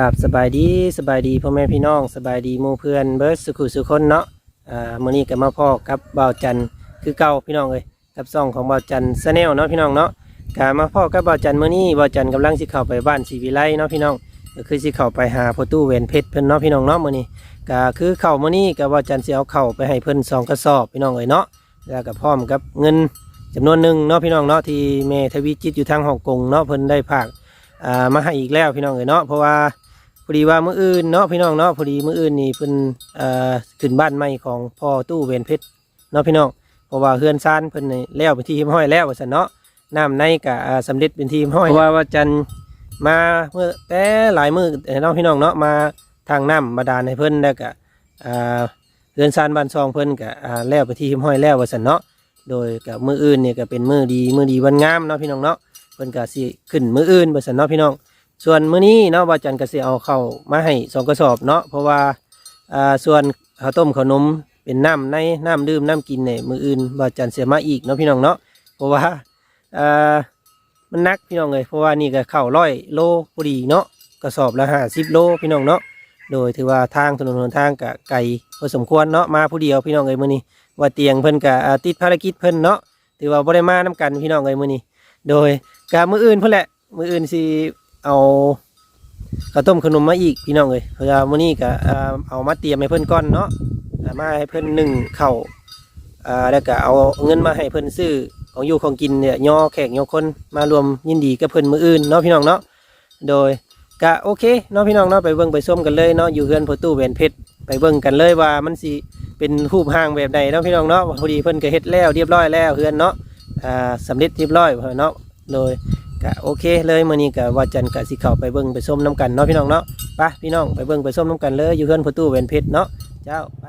ครับสบายดีสบายดีพ่อแม่พี่น้องสบายดีหมู่เพื่อนเบิร์ดสุขุสุคนเนาะอ่ามื้อนี้ก็มาพ่อกับบ่าวจันคือเก่าพี่น้องเอ้ยกับซ่องของบ่าวจันทร์ชาแนลเนาะพี่น้องเนาะก็มาพ่อกับบ่าวจันมื้อนี้บ่าวจันกำลังสิเข้าไปบ้านศรีวิไลเนาะพี่น้องก็คือสิเข้าไปหาพ่อตู้เวนเพชรเพิ่นเนาะพี่น้องเนาะมื้อนี้ก็คือเข้ามื้อนี้ก็บ่าวจันสิเอาเข้าไปให้เพิ่นสองกระสอบพี่น้องเอ้ยเนาะแล้วก็พร้อมกับเงินจำนวนหนึ่งเนาะพี่น้องเนาะที่แม่ทวีจิตอยู่ทางฮ่องกงเนาะเพิ่นได้ฝากอ่ามาให้อีกแล้วพี่น้องเอ้ยเนาะเพราะว่า พอดีว่ามื้ออื่นเนาะพี่น้องเนาะพอดีมื้ออื่นนี่เพิ่นเอ่อขึ้นบ้านใหม่ของพ่อตู้เวนเพชรเนาะพี่น้องเพราะว่าเฮือนซานเพิ่นนี่แล้วเป็นที่เรียบร้อยแล้วว่าซั่นเนาะน้ำในก็อ่าสำเร็จเป็นที่เรียบร้อยเพราะว่าว่าจันทร์มาเมื่อแต่หลายมื้อเนาะพี่น้องเนาะมาทางน้ำบาดาลให้เพิ่นแล้วก็อ่าเฮือนซานบ้านซองเพิ่นก็อ่าแล้วเป็นที่เรียบร้อยแล้วว่าซั่นเนาะโดยกับมื้ออื่นเนี่ยก็เป็นมื้อดีมื้อดีวันงามเนาะพี่น้องเนาะเพิ่นก็สิขึ้นมื้ออื่นว่าซั่นเนาะพี่น้อง ส่วนมื้อนี้เนาะว่าจันก็สิเอาเข้ามาให้สองกระสอบเนาะเพราะว่าอ่าส่วนข้าวต้มขนมเป็นน้ำในน้ำดื่มน้ำกินเนี่ยมืออื่นว่าจันเสียมาอีกเนาะพี่น้องเนาะเพราะว่าอ่ามันนักพี่น้องเลยเพราะว่านี่ก็เข้าร้อยโลพอดีเนาะกระสอบละห้าสิบโลพี่น้องเนาะโดยถือว่าทางถนนหนทางกะไกลพอสมควรเนาะมาผู้เดียวพี่น้องเลยมื้อนี้ว่าเตียงเพิ่นกะติดภารกิจเพิ่นเนาะถือว่าบ่ได้มานํกันพี่น้องเลยมื้อนี้ โดยกะมื้ออื่นเพิ่นแหละมื้ออื่นสิ เอาข้าวต้มขนมมาอีกพี่น้องเลยเพราะว่ามื้อนี้ก็เอามาเตรียมให้เพิ่นก่อนเนาะมาให้เพิ่นหนึ่งเข่าอ่าแล้วก็เอาเงินมาให้เพิ่นซื้อของอยู่ของกินเนี่ยย่อแขกย่อคนมารวมยินดีกับเพิ่นมืออื่นเนาะพี่น้องเนาะโดยก็โอเคเนาะพี่น้องเนาะไปเบิ่งไปส้มกันเลยเนาะอยู่เฮือนพอตู้แหวนเพชรไปเบิ่งกันเลยว่ามันสิเป็นรูปร่างแบบใดเนาะพี่น้องเนาะพอดีเพิ่นก็เฮ็ดแล้วเรียบร้อยแล้วเฮือนเนาะอ่าสำเร็จเรียบร้อยเนาะโดย ก็โอเคเลยมื้อนี้ก็ว่าจันก็สิเข้าไปเบิ่งไปส้มน้ำกันเนาะพี่น้องเนาะไปพี่น้องไปเบิ่งไปส้มน้ำกันเลยอยู่เพื่อนประตูเวนเพชรเนาะเจ้าไป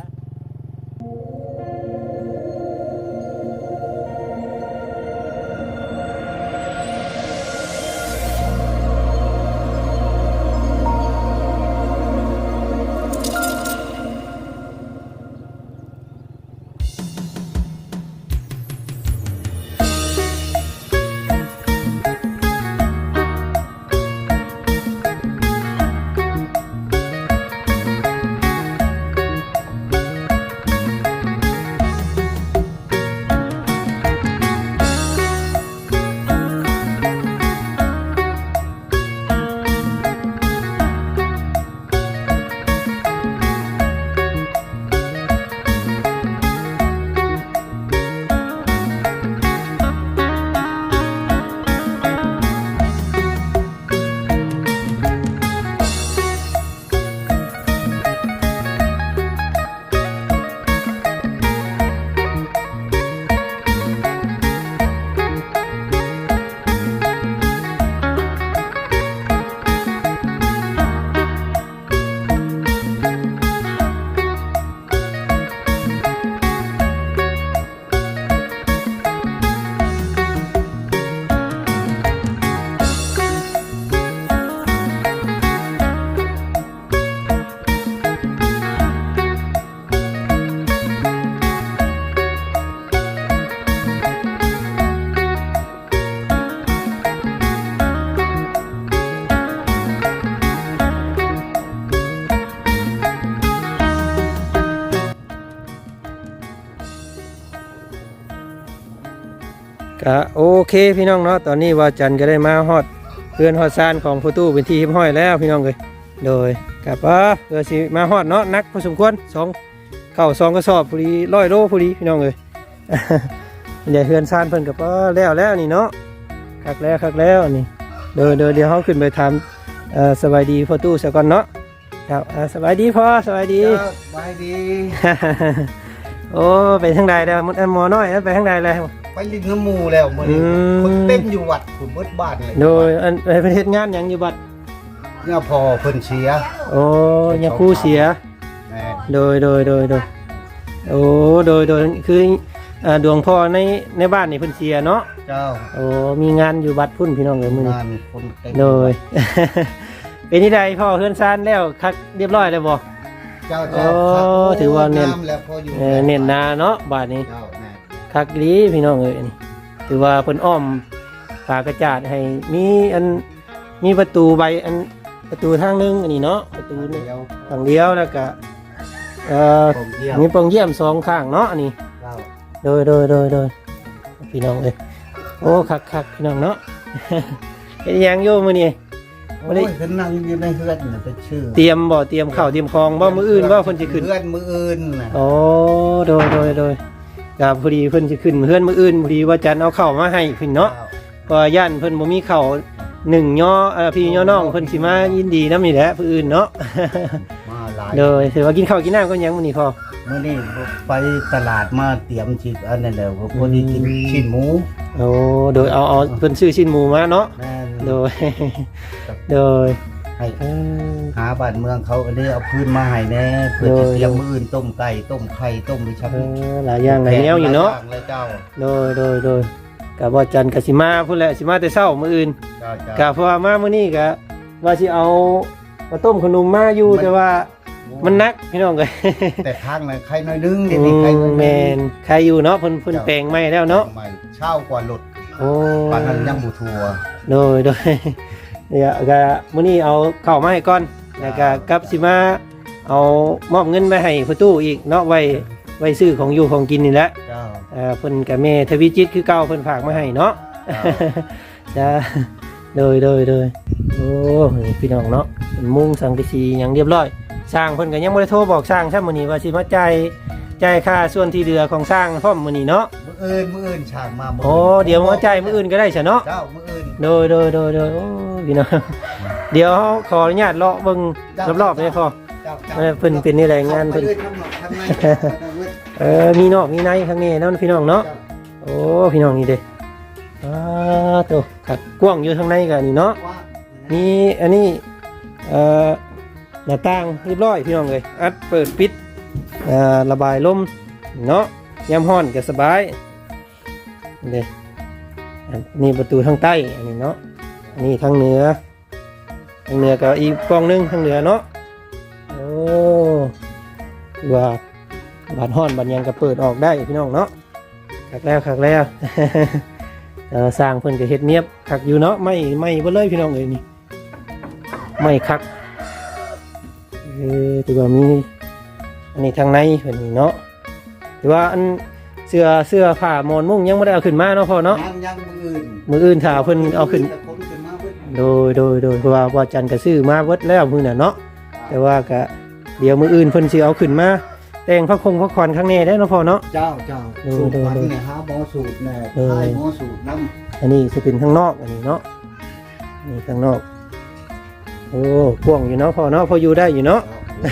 เคพี่น้องเนาะตอนนี้ว่าจันทร์ก็ได้มาฮอดเพื่อนฮอดซานของประตูเป็นที่เรียบร้อยแล้วพี่น้องเลยโดยกับว่าเพื่อสิมาฮอดเนาะนักพอสมควรสองเข้าสองกระสอบพอดีร้อยโลพอดีพี่น้องเลยใหญ่เพื่อนซานเพิ่นกับว่าแล้วแล้วนี่เนาะคักแล้วคักแล้วนี่เดี๋ยวเดี๋ยวเดี๋ยวเขาขึ้นไปทำเอ่อสบายดีพ่อตู้ซะก่อนเนาะครับอ่าสบายดีพ่อสบายดีเจ้าบายดี โอ้ไปทางใดแล้วมันหมอน้อยนะไปทางใดแล้ว ไปลิงน้ำมูแล้วมื้อนี้อืม คนเต็มอยู่วัดคุณเบิดบ้านเลยโดยอันไปประเทศงานหยังอยู่บัดเนี่ยพอเพิ่นเสียโอ้ยาคู่เสีย แม่โดยโดยโดยโดยโอ้โดยโดยคืออ่าดวงพ่อในในบ้านนี่เพิ่นเสียเนาะเจ้าโอ้มีงานอยู่บัดพุ่นพี่น้องเลยมื้อนี้งานคนเต็มโดย เป็นที่ใดพ่อเฮือนซานแล้วคักเรียบร้อยแล้วบ่ เจ้าเจ้าโอ้ครับถือว่าเน้นงมแล้วพออยู่เออเน้นหนาเนาะบาดนี้ เจ้าแม่ คักดีพี่น้องเอ้ยนี่ถือว่าเพิ่นอ้อมฝากระจาดให้มีอันมีประตูใบอันประตูทางหนึงอันนี้เนาะประตูนี่เดียวฝั่งเดียวแล้วก็เอ่อผมเยี่ยมมีโปร่งเยี่ยมสองข้างเนาะอันนี้เจ้าโดยโดยโดยโดยพี่น้องเอ้ยโอ้คักคักพี่น้องเนาะ เฮ็ดหยังอยู่มื้อนี้ โอ้ยเพิ่นนั่งอยู่ในเฮือนน่ะเป็นชื่อเตรียมบ่เตรียมข้าวเตรียมของบ่มื้ออื่นบ่เพิ่นสิขึ้นเฮือนมื้ออื่นน่ะโอ้โดยโดยโดย ก็พอดีเพิ่นสิขึ้นเฮือนมื้ออื่นพอดีว่าจันเอาข้าวมาให้เพิ่นเนาะเพราะว่าย่านเพิ่นบ่มีข้าวหนึ่งย่อเอ่อพี่ย่อน้องเพิ่นสิมายินดีนำนี่แหละผู้อื่นเนาะ มาหลาย โดยถือว่ากินข้าวกินน้ำก็ยังมื้อนี้พอ เมื่อนี้ไปตลาดมาเตรียมชิอันนั้นแหละพอดีกินชิ้นหมูโอ้โดยเอาเอาเพิ่นซื้อชิ้นหมูมาเนาะ แม่นโดย โดย ให้เออหาบ้านเมืองเขาอันนี้เอาพื้นมาให้แน่เพื่อโดจะยเตรียมมื้ออื่นต้มไก่ต้มไข่ต้มดิฉันเออหลายอย่างหลายแนวอยู่เนาะหลย่งเลยเจ้าโดยโดยโดยกับว่าจันทร์กับสิมาพุ่นแหละสิมาแต่เช้ามื้ออื่นเจ้ากัเจ้าบเพราะว่ามามื้อนี้ก็ว่าสิเอามาต้มขนมมาอยู่แต่ว่ามันหนักพี่น้องเอ้ยแต่ทางนั้นใครน้อยนึงอืเดี๋ยวนี้ใครน้อยมนึงแม่นใครอยู่เนาะเพิ่นเพิ่นแปลงใหม่แล้วเนาะใหม่เช่ากว่าหลุดโอ้ปานนั้นยังบ่ทัวโดยโดย เดี๋ยวก็มื้อนี้เอาเข้าวมาให้ก่อนแล้วก็กลับสิมาเอามอบเงินไปให้พ่อตู้อีกเนาะไว้ไว้ซื้อของอยู่ของกินนี่แหละเจ้าเอ่อเพิ่นกับแม่ทวีจิตคือเก่าเพิ่นฝากมาให้เนาะ เจ้า จ้าโดยโดยโดยโอ้นี่พี่น้องเนาะเพิ่นมุงสังกะสีอย่างเรียบร้อยสร้างเพิ่นก็ยังบ่ได้โทรบอกสร้างช่มื้อนี้ว่าสิมาจ่าย จ่ายค่าส่วนที่เหลือของสร้างพร้อมมื้อนี้เนาะมื้ออื่นมื้ออื่นฉากมามื้โอ้เดี๋ยวมาจ่ายมื้ออื่นก็ได้ซะเนาะเจ้ามื้ออื่นโดยโดยโดยโดยโอ้พี่น้องเดี๋ยวขออนุญาตเลาะเบิ่งรอบๆได้พอเจ้าเออเพิ่นเป็นนี่แหละงานเพิ่เพิ่นนทำหนอกทำในทำในเออมีนอกมีในข้างในเนาะพี่น้องเนาะโอ้พี่น้องนี่เด้อ้าโตขัดกว้างอยู่ทางในกันนี่เนาะว่ามีอันนี้เอ่อหน้าต่างเรียบร้อยพี่น้องเลยอัดเปิดปิดเอ่อ ระบายลมเนาะยามฮ้อนก็สบายเด้อันนี้ประตูทางใต้อันนี้เนาะอันนี้ทางเหนือทางเหนือก็อีกกล้องหนึงทางเหนือเนาะโอ้ว่าบานฮ้อนบานยังก็เปิดออกได้พี่น้องเนาะคักแล้วคักแล้วเอ่สร้างเพิ่นก็เฮ็ดเนียบคักอยู่เนาะไม่ไม่บ่เลยพี่น้องเอ้ยนี่ไม่คักเออถือว่ามี อันนี้ทางในเพิ่นนี่เนาะถือว่าอันเสื้อเสื้อผ้าหมอนมุ้งยังบ่ได้เอาขึ้นมาเนาะพ่อเนาะยังยังมื้ออื่นมื้ออื่นถ้าเพิ่นเอาขึ้นแต่คนขึ้นมาเพิ่นโดยโดยโดยเพราะว่าว่าจันทร์ก็ซื้อมาเบิดแล้วมื้อน่ะเนาะแต่ว่าก็เดี๋ยวมื้ออื่นเพิ่นสิเอาขึ้นมาแต่งพระคงพระคอนข้างในได้เนาะพ่อเนาะเจ้าเจ้าดูสูตรดูมันดูเนี่ยหาหมอสูตรแน่เออให้หมอสูตรน้ำอันนี้จะเป็นข้างนอกอันนี้เนาะนี่ข้างนอกโอ้พ่วงอยู่เนาะพอเนาะพออยู่ได้อยู่เนาะดี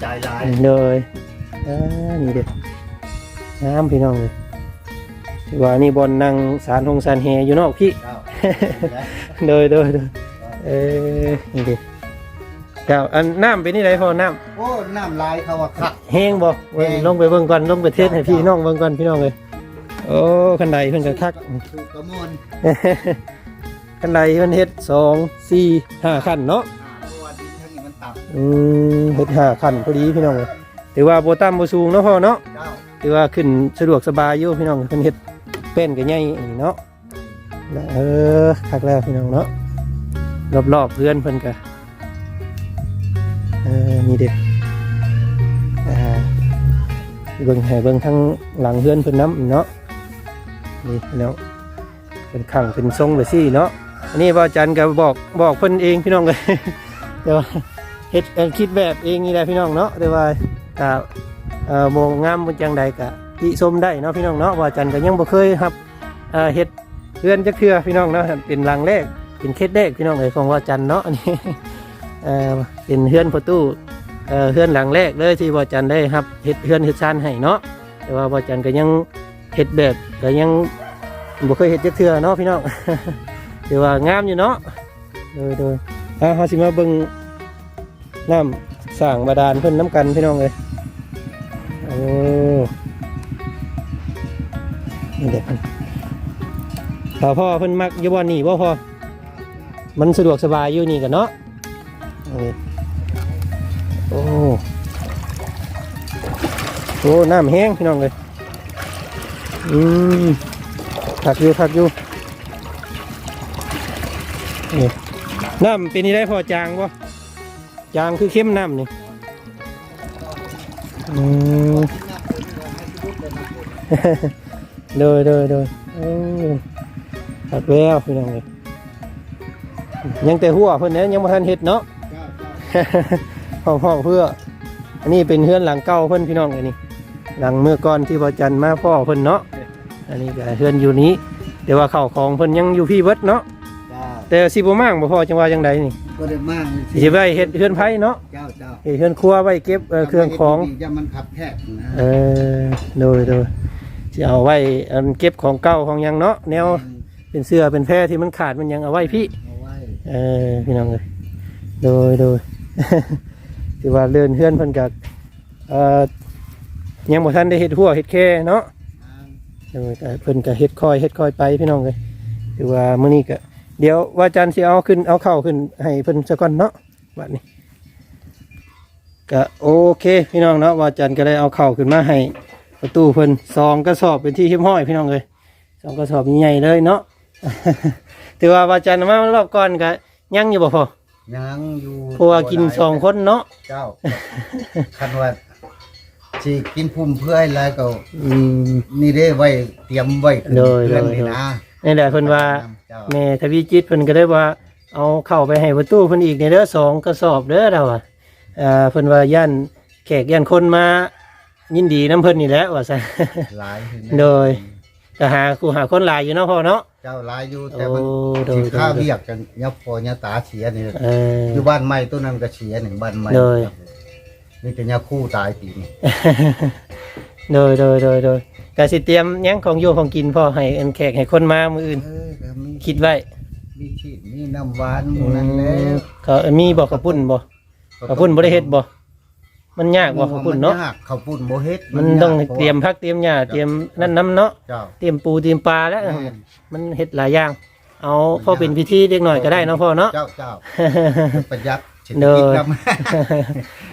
ใจหลายเลยอ่านี่เด็ดน้ำพี่น้องเลยถือว่านี่บอลนั่งสารทงสารแฮอยู่นอกพี่เจ้าโดยโดยโดยเออนี่เด็ดเจ้าอันน้ำเป็นนี่ไรพอน้โอ้น้ำลายเขาว่าคักำแห้งบ่เว้ยแห้งลงไปเบิ่งก่อนลงไปเทสให้พี่น้องเบิ่งก่อนพี่น้องเลยโอ้ขันใดเพิ่นก็คักสูตรกระมวลขันใดมันเฮ็ดสองสี่ห้าขั้นเนาะ อืมเฮ็ดห้าขั้นพอดีพี่น้องเลยถือว่าโบต่ำโบสูงเนาะพ่อเนาะเจ้าถือว่าขึ้นสะดวกสบายอยู่พี่น้องเพิ่นเฮ็ดเป็นก็ใหญ่เนาะแล้วเออคักแล้วพี่น้องเนาะรอบๆเพื่อนเพิ่นก็เออนี่เด็กอ่าเบิ่งให้เบิ่งทั้งหลังเพื่อนเพิ่นน้ำเนาะนี่พี่น้องเป็นขังเป็นทรงเลยสิเนาะอันนี้ว่าอาจันก็บอกบอกเพิ่นเองพี่น้องเลย แต่ว่า เฮ็ดเอ่อคิดแบบเองนี่แหละพี่น้องเนาะแต่ว่าก็เอ่อบ่งามบ่จังใดก็ติชมได้เนาะพี่น้องเนาะว่าจันก็ยังบ่เคยครับเอ่อเฮ็ดเรือนจักเทื่อพี่น้องเนาะเป็นหลังแรกเป็นเคสแรกพี่น้องเลยของว่าจันเนาะอันนี้เอ่อเป็นเฮือนประตูเอ่อเฮือนหลังแรกเลยที่บ่จันได้ครับเฮ็ดเฮือนเฮ็ดชานให้เนาะแต่ว่าบ่จันก็ยังเฮ็ดแบบก็ยังบ่เคยเฮ็ดจักเทื่อเนาะพี่น้องถือว่างามอยู่เนาะโดยโดยอะเฮาสิมาเบิ่ง น้ำสร้างบาดาลเพิ่นน้ำกันพี่น้องเลยโอ้นี่เด็กถ้าพ่อเพิ่นมักอยู่บ่นนี่บ่พ่อมันสะดวกสบายอยู่นี่กันเนาะโอ้โอ้น้ำแห้งพี่น้องเลยอืมคักอยู่คักอยู่นี่น้ำเป็นนี่ได้พอจางบ่ จางคือเข้มน้ำนี่อืมโดยโดยโดยโอ้ตัดแววพี่น้องเลยยังแต่หัวเพิ่นเนี้ยยังบ่ทันเฮ็ดเนาะห้องห้องเพื่อ อันนี้เป็นเฮือนหลังเก่าเพิ่นพี่น้องเลยนี่ หลังเมื่อก่อนที่บ่จันมาพ่อเพิ่นเนาะ อันนี้ก็เฮือนอยู่นี้แต่ว่าข้าวของเพิ่นยังอยู่พี่เบิดเนาะเจ้าแต่สิบ่มั่งบ่พอจังว่าจังใดนี่ ก็ได้มากสิไว้เฮ็ดเฮือนไผเนาะเจ้าเจ้าเฮ็ดเฮือนครัวไว้เก็บเอ่อเครื่องของจะมันขับแคบนะเออโดยโดยสิเอาไว้อันเก็บของเก่าของหยังเนาะแนวเป็นเสื้อเป็นแพรที่มันขาดมันยังเอาไว้พี่ เอาไว้เออพี่น้องเลยโดยโดย ถือว่าเลื่อนเฮือนเพิ่นกับเอ่อยังบ่ทันได้เฮ็ดหัวเฮ็ดแค่เนาะโดยแต่เพิ่นก็เฮ็ดคอยเฮ็ดคอยไปพี่น้องเลยถือว่ามื้อนี้ก็ เดี๋ยวว่าจันทร์สิเอาขึ้นเอาเข้าขึ้นให้เพิ่นซะก่อนเนาะบัดนี้ก็โอเคพี่น้องเนาะว่าจันทร์ก็ได้เอาเข้าขึ้นมาให้ประตูเพิ่นซองกระสอบเป็นที่เรียบร้อยพี่น้องเลยซองกระสอบใหญ่ๆเลยเนาะ ถือว่าว่าจันทร์มารอบก่อนก็ยังอยู่บ่พอยังอยู่เพราะว่ากินสองคนเนาะเจ้าคันว่าสิกินพุ่มเพื่อให้แล้วก็อืมนี่ได้ไว้เตรียมไว้ขึ้นโดยเพื่อนโดยนี่นะ นี่แหละเพิ่นว่าเจ้าแม่ทวีจิตเพิ่นก็ได้ว่า เอาเข้าไปให้ประตูเพิ่นอีกในเด้อสองกระสอบเด้อเราอะอ่าเพิ่นว่าย่านแขกย่านคนมา ยินดีน้ำเพิ่นนี่แหละว่าซั่นหลายขึ้นโดย ก็หาคู่หาคนหลายอยู่เนาะพ่อเนาะ เจ้าหลายอยู่แต่มันโอ้โดย สิข้าวโดยเรียกกันยับพอยัตาเสียนี่เออ อยู่บ้านใหม่ตัวนั้นก็เสียหนึ่งบ้านใหม่โดยนี่ก็ยาคู่ตายปีนี้ โดยโดยโดยโดย ก็สิเตรียมหยังของอยู่ของกินพ่อให้อันแขกให้คนมามื้ออื่น เออก็มีคิดไว้มีชีสมีน้ำหวานหมู่นั้นแล้ว เขามีบอกกระปุ่นบ่กระปุ่นบ่ได้เฮ็ดบ่มันยากบ่กระปุ่นเนาะมัยกข้าวปุ้นบ่เฮ็ดมันต้องเตรียมพักเตรียมหญ้าเตรียมนั่นน้ำเนาะ เจ้าเตรียมปูเตรียมปลาแล้วแม่นมันเฮ็ดหลายอย่าง เอาพอเป็นพิธีเล็กหน่อยก็ได้เนาะพ่อเนาะ เจ้าเจ้าประหยัดเศรษฐโดกิจยนำ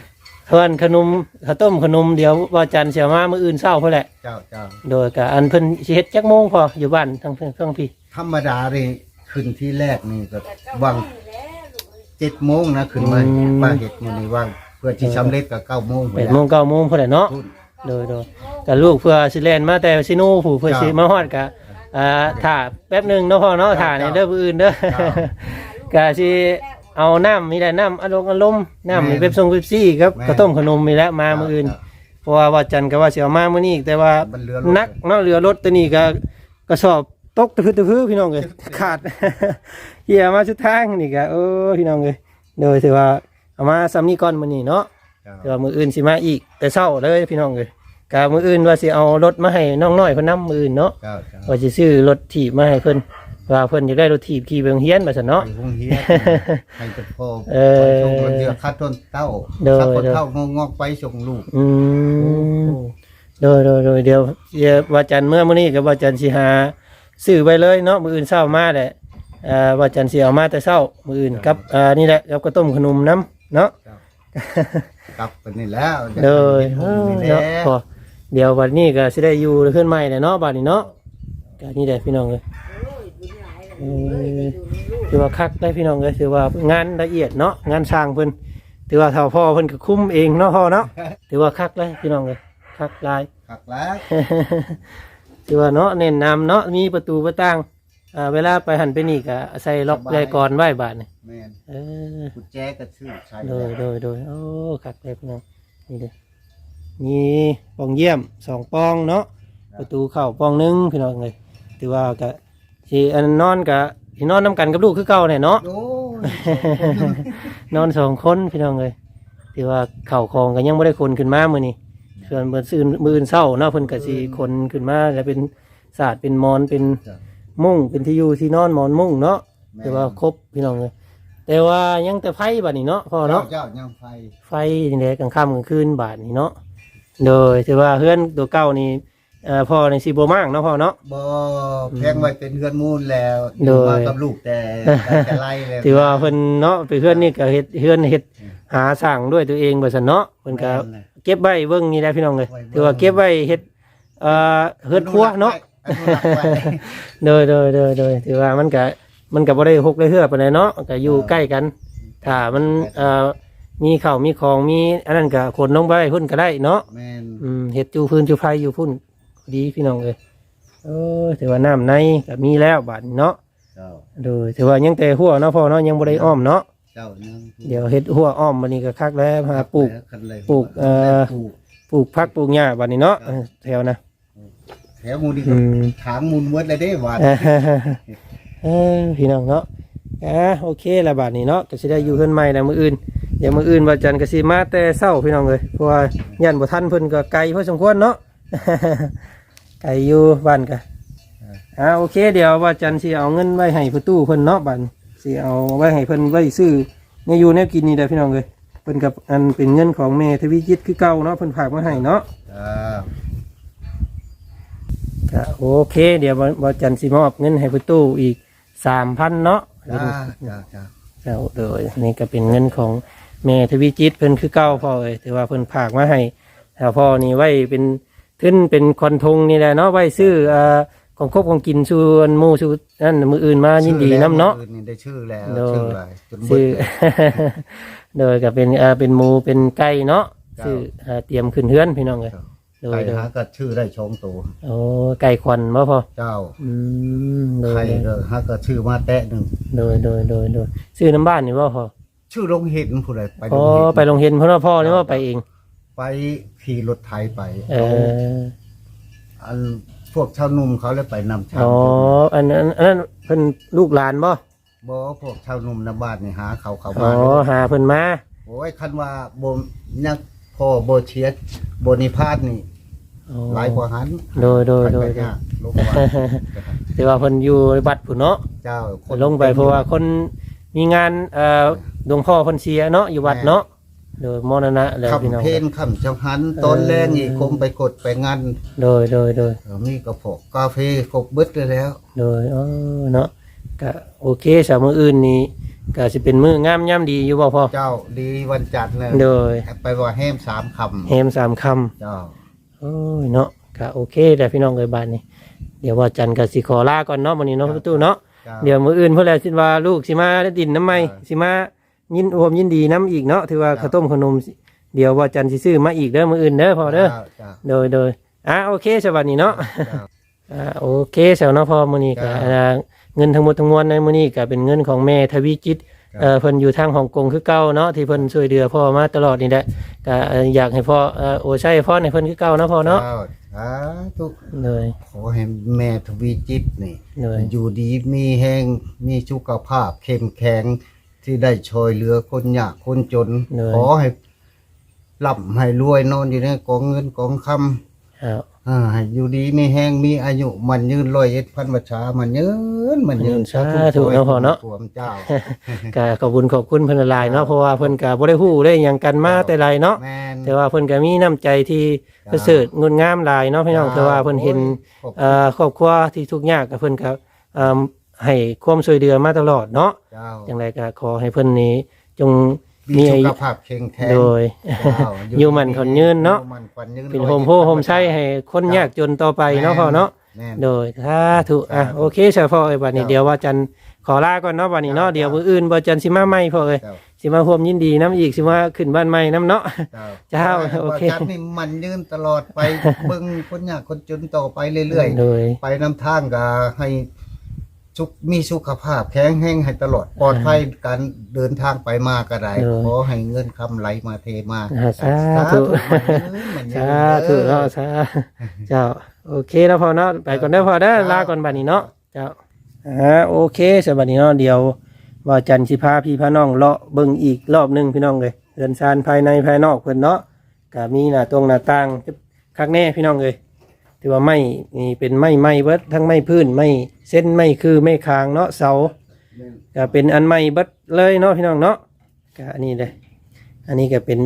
เพื่อนขนมข้าวต้มขนมเดี๋ยวว่าจันทร์เสียมามื้ออื่นเช้าพุ่นแหละ เจ้าเจ้าโดยก็อันเพิ่นสิเฮ็ดจักโมงพออยู่บ้านทั้งเพิ่นเครื่องพี่ธรรมดาเลยขึ้นที่แรกนี่ก็วังเจ็ดโมงนะขึ้นมาป้าเห็ดมื้อนี้ว่างเพื่อที่สำเร็จก็เก้าโมงไป8แล้วโมง9โมงพุ่นแหละเนาะ พุ่น โดยโดยก็ลูกเพื่อสิแล่นมาแต่ซิโนูผู้เพื่อครับสิมาฮอดก็อ่าถ่าแป๊บหนึงเนาะพ่อเนาะครับถ่าในเด้อผู้อื่นเด้อครับก็สิ เอาน้ำมีแต่น้ำอารมณ์อารมณ์น้ำมีแม่นเป๊ปซงเป๊ปซี่ครับแม่นข้าวต้มขนมมีแล้วมามื้ออื่นเพราะว่าว่าจันทร์ก็ว่าสิเอามามื้อนี้อีกแต่ว่ามันเรือรถนักเนาะเรือรถตัวนี้ก็กระสอบตกตะพื้ตะพื้พี่น้องเลยขาด เหี่ยมาชุดทางนี่ก็เออพี่น้องเลยโดยถือว่าเอามาซ้ำนี้ก่อนมื้อนี้เนาะ เจ้าแต่ว่ามื้ออื่นสิมาอีก แต่เช้าเลยพี่น้องเลยกะมื้ออื่นว่าสิเอารถมาให้น้องน้อยเพิ่นนํมื้ออื่นเนาะเจ้าเจ้าว่าสิซื้อรถถีบมาให้เพิ่น ว่าเพิ่นอยากได้รถถีบขี่ไปโรงเรียนว่าซั่นเนาะ ไปโรงเรียนให้เป็นพ่อเออไปส่งคนเดียวค่าต้นเต้าโดยค่าต้นโดยเต้างงอกๆไปส่งลูกอืมโดยโดยโดยเดี๋ยวเดี๋ยวว่าจันทร์เมื่อมื้อนี้ก็ว่าจันทร์สิหาซื้อไว้เลยเนาะมื้ออื่นเช้ามาแหละเอ่อว่าจันทร์สิเอามาแต่เช้ามื้ออื่นกับอ่านี่แหละกับข้าวต้มขนมน้ำเนาะ กลับไปนี่แล้วโดยเอเอออนี่แหเนาะละพอเดี๋ยววันนี้ก็สิได้อยู่ขึ้นใหม่แหละเนาะบัดนี้เนาะก็นี่แหละพี่น้องเอ้ยเออ ถือว่าคักได้พี่น้องเอ้ยถือว่างานละเอียดเนาะงานสร้างเพิ่นถือว่าเท่าพ่อเพิ่นก็คุมเองเนาะพ่อเนาะถือว่าคักเลยพี่น้องเอ้ยคักหลายหักแล้วถือว่าเนาะเน้นนำเนาะมีประตูประต่างอ่าเวลาไปหันไปนี่ก็ใส่ล็อกได้ก่อนไหว้บาทนี่แม่นเออกุญแจก็ชื่อใช้โดยโดยโดยโอ้คักเลยพี่น้องนี่เด้อนี่ปองเยี่ยมสองปองเนาะประตูเข้าปองหนึงพี่น้องเลยถือว่าก็ ที่อันนอนก็ที่นอนน้กันกับลูกคือเก่าเนี่ยเนาะ โอ้ยนอนสองคนพี่น้องเลยถือว่าเข่าของก็ยังไม่ได้คนขึ้นมามือนี่ส่วนเมื่อซื่นมืออื่นเศร้าเนาะเพิ่นก็สิคนขึ้นมาแล้วเป็นศาสตร์เป็นมอนเป็นจ้ะมุ้งเป็นที่อยู่ที่นอนหมอนมุ้งเนาะแม่นแต่ว่าครบพี่น้องเลยแต่ว่ายังแต่ไฟบาดนี้เนาะพ่อเนาะ เจ้ายังไฟไฟนี่แหละกลางค่ำกลางคืนบาดนี้เนาะ โดยถือว่าเฮือนตัวเก่านี่ เอ่อพ่อในซีโบมากเนาะพ่อเนาะ บ่แพงไว้เป็นเงินมูลแล้วโดย มากับลูกแต่แต่ไล่เลยถือว่าเพิ่นเนาะไปเฮือนนี่ก็เฮ็ดเฮือนเฮ็ดหาสร้างด้วยตัวเองบ่ซั่นเนาะเพิ่นก็แม่นเลยเก็บไว้เบิ่งนี่แหละพี่น้องเลยไว้เบิ่งถือว่าเก็บไว้เฮ็ดเอ่อเฮือนครัวเนาะ อนุรักษ์ไว้ โดยโดยโดยโดยถือว่ามันก็มันก็บ่ได้หกได้เฮือปานใดเนาะก็อยู่ใกล้กัน ถ้ามันเอ่อมีข้าวมีของมีอันนั้นก็ขนลงไปพุ่นก็ได้เนาะแม่นอืมเฮ็ดจูพื้นจูไฟอยู่พุ่น ดีพี่น้องเอ้ยเออถือว่าน้ำในก็มีแล้วบัดนี้เนาะเจ้าโดยถือว่ายังแต่หัวเนาะพ่อเนาะยังบ่ได้อ้อมเนาะเจ้ายังเดี๋ยวเฮ็ดหัวอ้อมบัดนี้ก็คักแล้วหาปลูก คันเลยปลูกเอ่อ ปลูกปลูกผักปลูกหญ้าบัดนี้เนาะเออแถวนะแถวหมูนี่อืก็มถางมูลเวิร์ดเลยเด้หวาน เออพี่น้องเนาะอ่าโอเคละบาดนี้เนาะก็สิได้อยู่เพิ่นใหม่แล้วมื้ออื่นเดี๋ยวมื้ออื่นว่าจันทร์ก็สิมาแต่เช้าพี่น้องเอ้ยเพราะว่าย่านบ่ทันเพิ่นก็ไกลพอสมควรเนาะ ไกลอยู่บ้านก็อ่าโอเค เดี๋ยวว่าจันทร์สิเอาเงินไว้ให้ผู้ตู้เพิ่นเนาะบัดสิเอาไว้ให้เพิ่นไว้ซื้อในอยู่แนวกินนี่แหละพี่น้องเอ้ยเพิ่นกับอันเป็นเงินของแม่ทวีจิตคือเก่าเนาะเพิ่นฝากมาให้เนาะจ้าก็โอเค เดี๋ยวว่าจันทร์สิมอบเงินให้ผู้ตู้อีก3,000เนาะจ้าจ้าจ้าเจ้าโดยนี่ก็เป็นเงินของแม่ทวีจิตเพิ่นคือเก้าพ่อเอ้ยถือว่าเพิ่นผากมาให้แล้วพ่อนี่ไว้เป็น ทึ้นเป็นคอนทงนี่แหละเนาะไว้ซื้อเอ่อของครบของกินส่วนหมู่ส่วนนั่นมืออื่นมายินดีน้ำเนาะ ชื่อแล้วมื้อได้ชื่อแล้วโดย ชื่ออะไรจนเบิซื้อดเลยโดยก็เป็นเอ่อเป็นหมูเป็นไก่เนาะเจ้าซื้อเอ่อเตรียมขึ้นเฮือนพี่น้องเลยโดไก่ยโดยหาก็ชื่อได้ชองตัว โอ้ไก่ควันบ่พอเจ้าอืมโดไข่ยก็หาก็ชื่อมาแตะหนึ่งโดยโดยโดยโดยซื้อน้ำบ้านนี่บ่พอชื่อลงเห็นผู้ใดไปลอ๋องเห็นไปโรงเรียนเพราะว่าพ่อนี่ว่าไปเอง ไป ขี่รถไถไปเอออันพวกชาวนุ่มเขาเลยไปนำชาวอ๋ออันนั้นอันนั้นเพิ่นลูกหลานบ่บ่พวกชาวนุ่มในบ้านนี่หาเขาเขาอ๋มาอหาเพิ่นมาโอ้ยคันว่าบ่ยักพ่อโบเชียดโบนิพาสนี่ อ๋อ หลายกว่าหันโดยโดยโดย ไปโดยยากลงมาแต่ว่าเพิ่นอยู่บัดพุ่นเนาะเจ้าลงไปเพราะว่าคนมีงานเอ่อหลวงพ่อเพิ่นเสียเนาะอยู่วัดเนาะ โดยมรณะแล้วพี่น้องคำเพนคำเจ้าหันตอนแรกนี่คมไปกดไปงานโดยโดยโดยเออมีกระพกกาแฟครบเบิดเลยแล้ว โดยอ๋อเนาะก็โอเคสามมื้ออื่นนี่ก็สิเป็นมื้องามยามดีอยู่บ่พ่อเจ้าดีวันจันทร์เลยโดยไปว่าแฮมสามคแฮมสามคำำเจ้าโอ้ยเนาะก็โอเคแต่พี่น้องเอ้ยบ้านนี้เดี๋ยวว่าจันทร์ก็สิขอลาก่อนเนาะมื้อนี้เนาะประตูเนาะจ้าเดี๋ยวมื้ออื่นเพิ่นแหละสิว่าลูกสิมาดินน้ำไหมเออสิมา ยินรวมยินดีน้ำอีกเนาะถือว่าครับข้าวต้มขนมสิเดี๋ยวว่าจันทร์สิซื้อมาอีกเด้อมื้ออื่นเด้อพอเด้อจ้าจ้าโดยโดยอะโอเคสวัสดีเนาะจ้าอ่าโอเคเสาเนาะพอมื้อนี้ก็ครับอ่าเงินทั้งหมดทั้งมวลในมื้อนี้ก็เป็นเงินของแม่ทวีจิตครับ เอ่อเพิ่นอยู่ทางฮ่องกงคือเก่าเนาะที่เพิ่นช่วยเหลือพ่อมาตลอดนี่แหละก็เอ่ออยากให้พ่อเอ่อโอ้ใช่พ่อให้เพิ่นคือเก่าเนาะพ่อเนาะจ้สาธุเลยขอให้แม่ทวีจิตนี่ เลยอยู่ดีมีแห้งมีสุขภาพเข้มแข็ง ที่ได้ช่วยเหลือคนยากคนจนขอให้ร่ำให้รวยนอนอยู่ในกองเงินกองคอ้าวำอ่าให้อยู่ดีมีแห้งมีอายุมันยืนร้อยเอ็ดพันวัชามันยืนมันยืนสาธุเนาะพ่อเนาะรวมเจ้า ก็ขอบคุณขอบคุณเพิ่นหลายๆเนาะเพราะว่าเพิ่นก็บ่ได้ฮู้ได้หยังกันมาแต่ไรเนาะแม่น แต่ว่าเพิ่นก็มีน้ำใจที่ประเสริฐงดงามหลายเนาะพี่น้องแต่ว่าเพิ่นเห็น โอ้ยเอ่อครอบครัวที่ทุกข์ยากก็เพิ่นก็เอ่อ ให้ความช่วยเหลือมาตลอดเนาะเจ้าอย่างไรก็ขอให้เพิ่นนี้ จงมีมีสุอาขยุภาพแข็งแข็งโดย เจ้าอยู่มันขอนยืนเนาะ อยู่มัขอนยืเป็นร้อยโฮมโพอ็ดโฮมใช้ให้คนยากจนต่อไปเนาะพ่อเนาะ แม่น โดยสาธุอะสาธุโอเคเชิญพ่อเอ้ยบัดนี้ครับเดี๋ยวว่าจันขอลาก่อนเนาะบัดนี้เนาะครับเดี๋ยวมื้ออื่นบ่จันสิมาใหม่พ่อเอ้ยเจ้าสิมาร่วมยินดีน้ำอีกสิมาขึ้นบ้านใหม่น้ำเนาะ เจ้าเจ้าโอเคว่าจัดนี่มันยืนตลอดไป เบิ่งคนยากคนจนต่อไปเรื่อยโดย ๆ ไปนำทางก็ให้ สุขมีสุขภาพแข็งแรงให้ตลอดปลอดภัยการเดินทางไปมาก็ได้โดยขอให้เงินคำไหลมาเทมาอ่าสาธุมันยืนสาธุมันยืนเนาะสาเจ้าโอเคแล้วพ่อเนาะไปก่อนเด้อพ่อเด้อครับลาก่อนบัดนี้เนาะเจ้าอ่าโอเคสบัดนี้เนาะเดี๋ยวว่าจันสิพาพี่พาน้องเลาะเบิ่งอีกรอบหนึงพี่น้องเลยเรือนซานภายในภายนอกเพิ่นเนาะก็มีหน้าตรงหน้าต่างคักแน่พี่น้องเลย ถือว่าไม้นี่เป็นไม้ไม้เบิดทั้งไม้พื้นไม้เส้นไม้คือไม้คางเนาะเสาก็เป็นอันใหม่เบิดเลยเนาะพี่น้องเนาะก็อันนี้เลยอันนี้ก็เป็น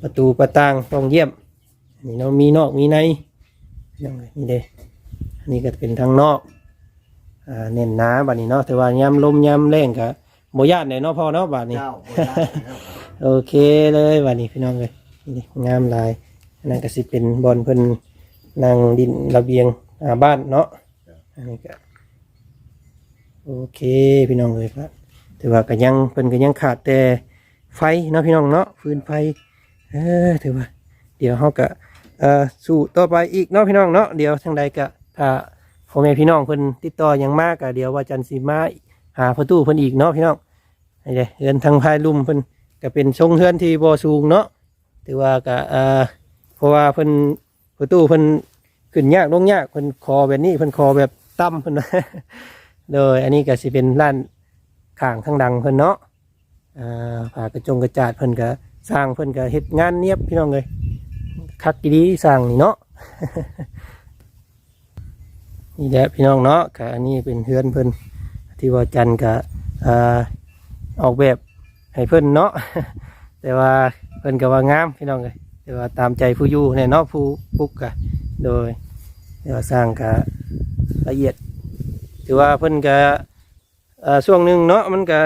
ประตูประต่างต้องเยี่ยมอันนี้เนาะมีนอกมีในพี่น้องเอ้ยนี่เด้อันนี้ก็เป็นทางนอกอ่าเน้นหนาบัดนี้เนาะแต่ว่ายามลมยามแรงก็บ่ย่านเลยเนาะพ่อเนาะบัดนี้เจ้าบ่ได้แล้วโอเคเลยบัดนี้พี่น้องเลยนี่งามหลายอันนั้นก็สิเป็นบอลเพิ่น นางดินระเบียงอ่าบ้านเนาะอันนี้ก็โอเคพี่น้องเลยครับแต่ว่าก็ยังเพิ่นก็ยังขาดแต่ไฟเนาะพี่น้องเนาะฟืนไฟเออถือว่า เดี๋ยวเฮาก็เอ่อสู้ต่อไปอีกเนาะพี่น้องเนาะเดี๋ยวทางใดก็ถ้าพ่อแม่พี่น้องเพิ่นติดต่อหยังมากก็เดี๋ยวว่าจันทร์สิมาหาประตูเพิ่นอีกเนาะพี่น้องนี่เด้เฮือนทางภายลุ่มเพิ่นก็เป็นทรงเฮือนที่บ่สูงเนาะถือว่าก็เอ่อเพราะว่าเพิ่น ประตูเพิ่นขึ้นยากลงยากเพิ่นคอแบบนี้เพิ่นคอแบบต่ำเพิ่นโดยอันนี้ก็สิเป็นร้านข้างทางดังเพิ่นเนาะอ่าผากระจงกระจาดเพิ่นก็สร้างเพิ่นก็เฮ็ดงานเนียบพี่น้องเลยคักอีดีสร้างนี่เนาะนี่แหละพี่น้องเนาะกะอันนี้เป็นเฮือนเพิ่นที่ว่าจันกะอ่าออกแบบให้เพิ่นเนาะแต่ว่าเพิ่นก็ว่างามพี่น้องเลย แต่ว่าตามใจผู้อยู่เนี่ยเนาะผู้ปลุกกะโดยแต่ว่าสร้างกะละเอียดถือว่าเพิ่นกะอ่าช่วงหนึ่งเนาะมันกะ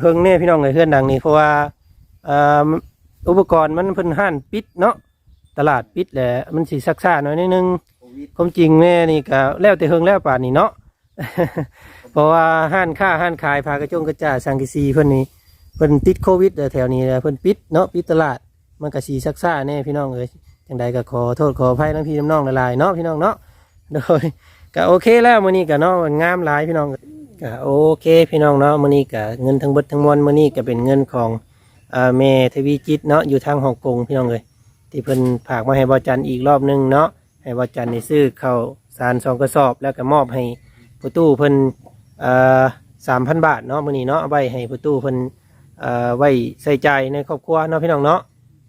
เฮิงแน่พี่น้องเลยเฮือนดังนี้เพราะว่าอ่าอุปกรณ์มันเพิ่นห้านปิดเนาะตลาดปิดแหละมันสิซักซ่าหน่อยนิดนึงความจริงแม่นี่ก็แล้วแต่เฮิงแล้วป่านนี้เนาะเพราะว่าห้านค้าห้านขายพากระจงกระจ่าสังกะสีเพิ่นนี่เพิ่นติดโควิดแถวนี้แหละเพิ่นปิดเนาะปิดตลาด มันก็สิซักซ่าแน่พี่น้องเอ้ยจังใดก็ขอโทษขออภัยทั้งพี่น้ำน้องหลายๆเนาะพี่น้องเนาะโดยก็โอเคแล้วมื้อนี้ก็เนาะมันงามหลายพี่น้องก็โอเค พี่น้องเนาะมื้อนี้ก็เงินทั้งเบิดทั้งมวลมื้อนี้ก็เป็นเงินของอ่าแม่ทวีจิตเนาะอยู่ทางฮ่องกงพี่น้องเอ้ยที่เพิ่นฝากมาให้บอจันอีกรอบหนึงเนาะให้บอจันนี่ซื้อเข้าสารสองกระสอบแล้วก็มอบให้ประตูเพิ่นอ่อสามพันบาทเนาะมื้อนี้เนาะไว้ให้ประตูเพิ่นอ่อไว้ใส่ใจในครอบครัวเนาะพี่น้องเนาะ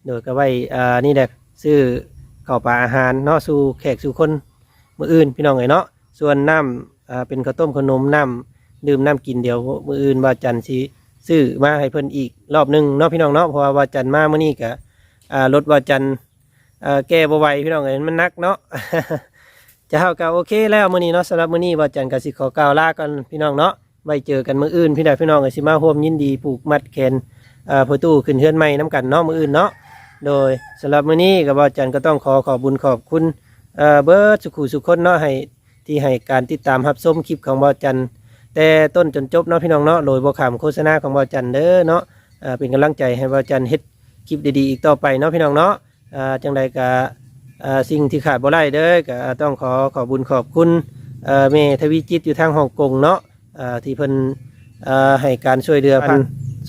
โดยก็ไว้อ่อนี่แหละซื้อข้าวปลาอาหารเนาะสู่แขกสู่คนมื้ออื่นพี่น้องเอ้ยเนาะส่วนน้ำเอ่อเป็นข้าวต้มขนมน้ำดื่มน้ำกินเดี๋ยวมื้ออื่นบอจันสิซื้อมาให้เพิ่นอีกรอบหนึงเนาะพี่น้องเนาะเพราะว่าจันมามื้อนี้ก็อ่ารถว่าจันทร์อ่อแก้บ่ไหวพี่น้องเอ้ยมันนักเนาะ จะเฮาก็โอเคแล้วมื้อนี้เนาะสำหรับมื้อนี้ว่าจันทร์ก็สิขอกล่าวลากันพี่น้องเนาะไว้เจอกันมื้ออื่นพี่น้องพี่น้องก็สิมาร่วมยินดีปลูกมัดแขนเอ่อประตูขึ้นเฮือนใหม่นํกันเนาะมื้ออื่นเนาะ โดยสำหรับมื้อนี้ก็ว่าจันทร์ก็ต้องขอขอบบุญขอบคุณเอ่อเบิร์ดสุขุสุขคนเนาะให้ที่ให้การติดตามรับชมคลิปของบ่จันทร์แต่ต้นจนจบเนาะพี่น้องเนาะโดยบ่ขามโฆษณาของบ่จันทร์เด้อเนาะเอ่อเป็นกำลังใจให้บ่จันทร์เฮ็ดคลิปดีๆอีกต่อไปเนาะพี่น้องเนาะอ่าจังใดก็อ่าสิ่งที่ขาดบ่ได้เด้อก็ต้องขอขอบุญขอบคุณเอ่อเมทวีจิตอยู่ทางฮ่องกงเนาะอ่าที่เพิ่นอ่าให้การช่วยเหลือผ่าน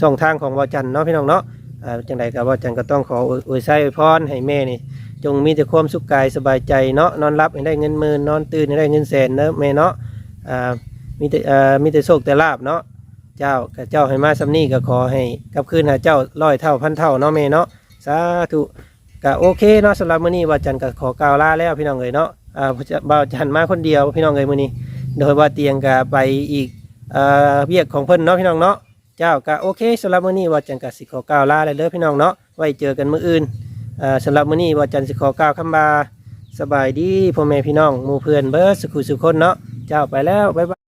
ช่องทางของวอจันทร์เนาะพี่น้องเนาะ อ่าจังใดก็วอจันทร์ก็ต้องขออวยไส้อวยพรให้แม่นี่ จงมีแต่ความสุขกายสบายใจเนาะนอนรับให้ได้เงินหมื่นนอนตื่นให้ได้เงินแสนเนาะแม่เนาะอ่ามีแต่อ่ามีแต่โชคแต่ลาบเนาะเจ้ากับเจ้าให้มาสำนี้ก็ขอให้กลับคืนหาเจ้าร้อยเท่าพันเท่าเนาะแม่เนาะสาธุก็โอเคเนาะสำหรับมื้อนี้ว่าจันก็ขอกล่าวลาแล้วพี่น้องเอ๋ยเนาะอ่าบ่าวจันมาคนเดียวพี่น้องเอ๋ยมื้อนี้ โดยว่าเตียงก็ไปอีกเอ่อเวียกของเพิ่นเนาะพี่น้องเนาะ เจ้าก็โอเคสำหรับมื้อนี้ว่าจันก็สิขอกล่าวลาเลยเด้อพี่น้องเนาะไว้เจอกันมื้ออื่นอ่าสำหรับมื้อนี้ว่าจันสิขอกล่าวคำบาสบายดีพ่อแม่พี่น้องหมู่เพื่อนเบิดสุขุสุคนเนาะเจ้าไปแล้วบ๊ายบาย